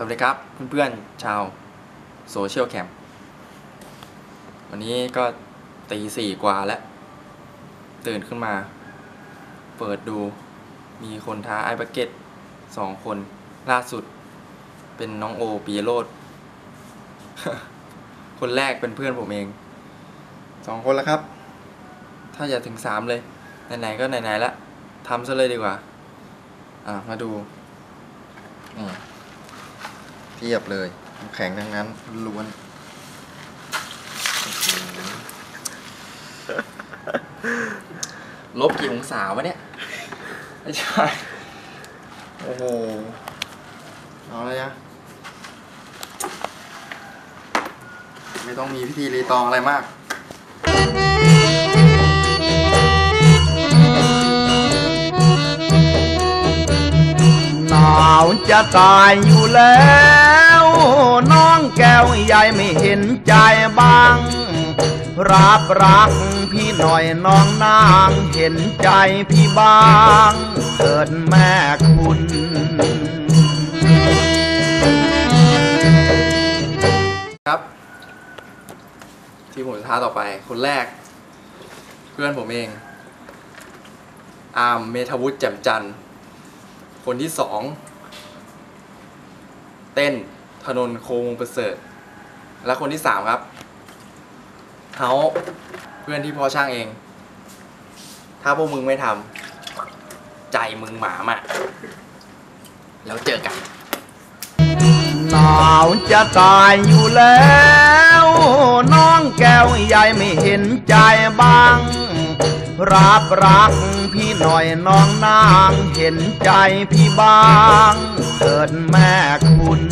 สวัสดีครับเพื่อนๆชาวโซเชียลแคมป์วันนี้ก็ตีสี่กว่าแล้ว ตื่นขึ้นมา เปิดดูมีคนท้าไอ้บักเก็ตสองคนล่าสุด เป็นน้องโอปีโรดคนแรกเป็นเพื่อนผมเองสองคนแล้วครับ ถ้าอย่าถึงสามเลย ไหนๆก็ไหนๆละทำซะเลยดีกว่า อะมาดูนี่ เทียบเลยแข็งทั้งนั้นล้วนลบกี่องศาวะเนี่ย ไม่ใช่ โอ้โห เอาเลยนะไม่ต้องมีพิธีรีตองอะไรมากาวจะตายอยู่แล้ว น้องแก้วใหญ่ไม่เห็นใจบ้าง รับรักพี่หน่อยน้องนางเห็นใจพี่บ้างเกิดแม่คุณครับ ที่ผมจะท้าต่อไป คนแรก เพื่อนผมเอง อาร์มเมธวุฒิแจ่มจันทร์ คนที่สองเต้นธนนโคงประเสริฐ และคนที่สามครับเฮาเพื่อนที่พ่อช่างเอง ถ้าพวกมึงไม่ทำใจมึงหมามะแล้วเจอกัน หนาวจะตายอยู่แล้ว น้องแก้วใหญ่ไม่เห็นใจบ้าง รับรักพี่หน่อยน้องนาง เห็นใจพี่บ้าง เกิดแม่คุณ